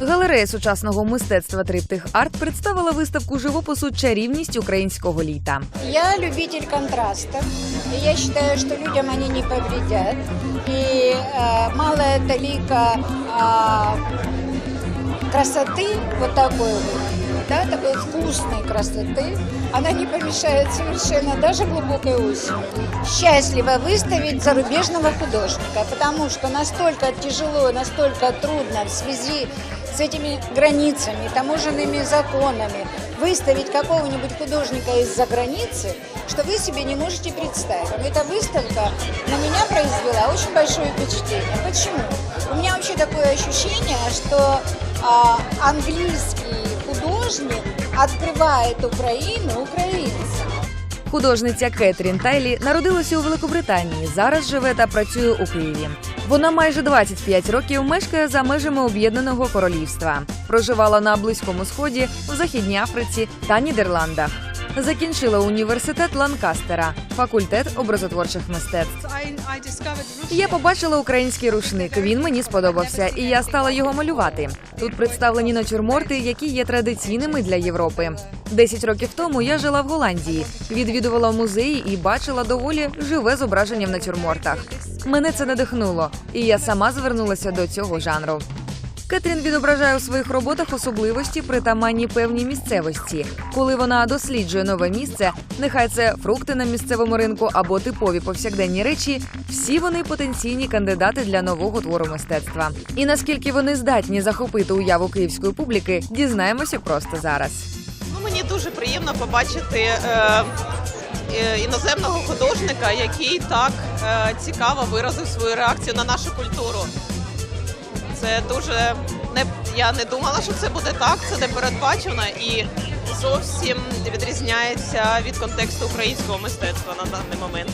Галерея сучасного мистецтва Триптих Арт представила виставку живопису Чарівність українського літа. Я любитель контраста. Я вважаю, що людям вони не повредять. І э, таліка а, красоты, вот такой вот, да, такой вкусной красоты, она не помешает совершенно даже глубокой осенью. Счастливо выставить зарубежного художника, потому что настолько тяжело, настолько трудно в связи с этими границами, таможенными законами выставить какого-нибудь художника из-за границы, что вы себе не можете представить. Эта выставка на меня произвела очень большое впечатление. Почему? У меня вообще такое ощущение, что а, английский художник открывает Украину украинцам. Художниця Кетрін Тайлі народилася у Великобританії. Зараз живе та працює у Києві. Вона майже 25 років мешкає за межами Об'єднаного Королівства. Проживала на Близькому Сході, в Західній Африці та Нідерландах. Закінчила університет Ланкастера, факультет образотворчих мистецтв. Я побачила український рушник. Він мені сподобався, і я стала його малювати. Тут представлені натюрморти, які є традиційними для Європи. Десять років тому я жила в Голландії, відвідувала музеї і бачила доволі живе зображення в натюрмортах. Мене це надихнуло, і я сама звернулася до цього жанру. Кетрін відображає у своїх роботах особливості, притаманні певній місцевості. Коли вона досліджує нове місце, нехай це фрукти на місцевому ринку або типові повсякденні речі, всі вони потенційні кандидати для нового твору мистецтва. І наскільки вони здатні захопити уяву київської публіки, дізнаємося просто зараз. Ну, мені дуже приємно побачити е, е, іноземного художника, який так е, цікаво виразив свою реакцію на нашу культуру. Це дуже не я не думала, що це буде так. Це не передбачено і зовсім відрізняється від контексту українського мистецтва на даний момент.